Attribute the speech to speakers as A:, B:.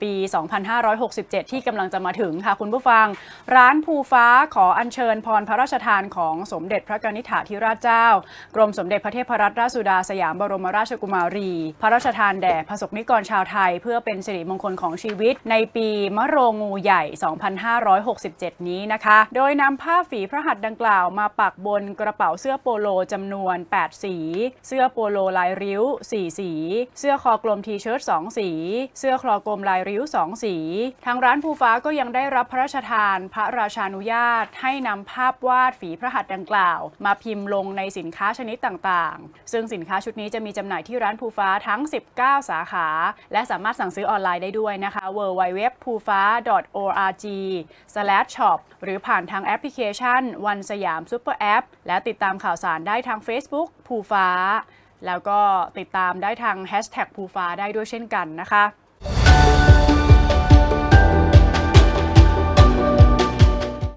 A: ปี 2567 ที่กำลังจะมาถึงค่ะคุณผู้ฟัง ร้านภูฟ้าขออัญเชิญพรพระราชทานของสมเด็จพระกนิษฐาธิราชเจ้า กรมสมเด็จพระเทพรัตนราชสุดาสยามบรมราชกุมารี พระราชทานแด่พระสกนิกรชาวไทย เพื่อเป็นสิริมงคลของชีวิต ในปีมะโรงงูใหญ่ 2567 นี้นะคะ โดยนำผ้าฝีพระหัตถ์ดังกล่าวมาปักบนกระเป๋าเสื้อโปโลจำนวน 8 สี เสื้อโปโลลายริ้ว 4 สี เสื้อคอกลมทีเชิ้ต2สี เสื้อคลอกลมลายริ้ว2สี ทางร้านภูฟ้าก็ยังได้รับพระราชทาน พระราชานุญาต ให้นำภาพวาดฝีพระหัตถ์ดังกล่าว มาพิมพ์ลงในสินค้าชนิดต่างๆ ซึ่งสินค้าชุดนี้จะมีจำหน่ายที่ร้านภูฟ้าทั้ง 19 สาขา และสามารถสั่งซื้อออนไลน์ได้ด้วยนะคะ w w w p u f a org shop หรือผ่านทางแอปพลิเคชัน วันสยามซูเปอร์แอปและติดตามข่าวสารได้ทาง Facebook ภูฟ้าแล้วก็ติดตามได้ทาง Hashtag ภูฟ้าได้ด้วยเช่นกันนะคะ